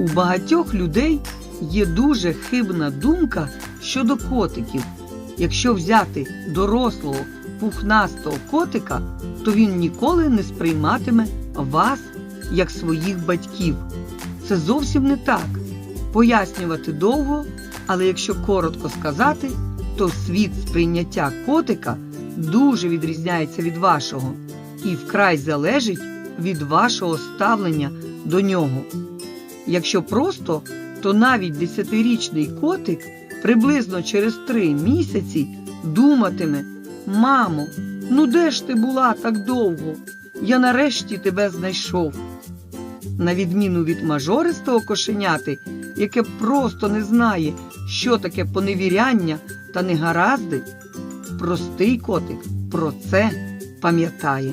У багатьох людей є дуже хибна думка щодо котиків. Якщо взяти дорослого пухнастого котика, то він ніколи не сприйматиме вас як своїх батьків. Це зовсім не так. Пояснювати довго, але якщо коротко сказати, то світ сприйняття котика дуже відрізняється від вашого і вкрай залежить від вашого ставлення до нього. Якщо просто, то навіть десятирічний котик приблизно через три місяці думатиме: Мамо, ну де ж ти була так довго? Я нарешті тебе знайшов. На відміну від мажористого кошеняти, яке просто не знає, що таке поневіряння та негаразди, простий котик про це пам'ятає.